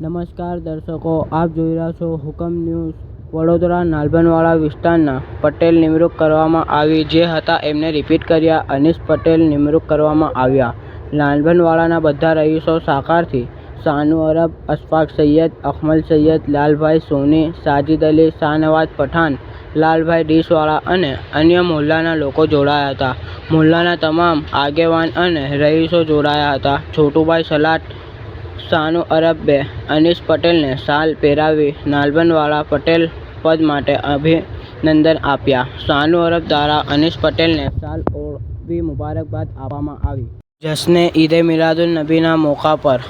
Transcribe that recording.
નમસ્કાર દર્શકો, આપ જોઈ રહ્યા છો હુકમ ન્યૂઝ. વડોદરા નાલબનવાળા વિસ્તારના પટેલ નિમણૂક કરવામાં આવી, જે હતા એમને રિપીટ કર્યા. અનિશ પટેલ નિમણૂક કરવામાં આવ્યા. નાલબનવાડાના બધા રહીશો સાકારથી શાનુ અરબ, અશફાક સૈયદ, અખમલ સૈયદ, લાલભાઈ સોની, સાજિદ અલી, શાહનવાજ પઠાણ, લાલભાઈ ડીશવાળા અને અન્ય મોહલ્લાના લોકો જોડાયા હતા. મોહલ્લાના તમામ આગેવાન અને રહીશો જોડાયા હતા. છોટુભાઈ સલાટ સાનુ અરબે અનીસ પટેલને શાલ પહેરાવી નાલબનવાળા પટેલ પદ માટે અભિનંદન આપ્યા. શાહનુ અરબ દ્વારા અનીસ પટેલને શાલ ઓળવી મુબારકબાદ આપવામાં આવી. જશ્ને ઈદે મિલાદુલ નબીના મોકા પર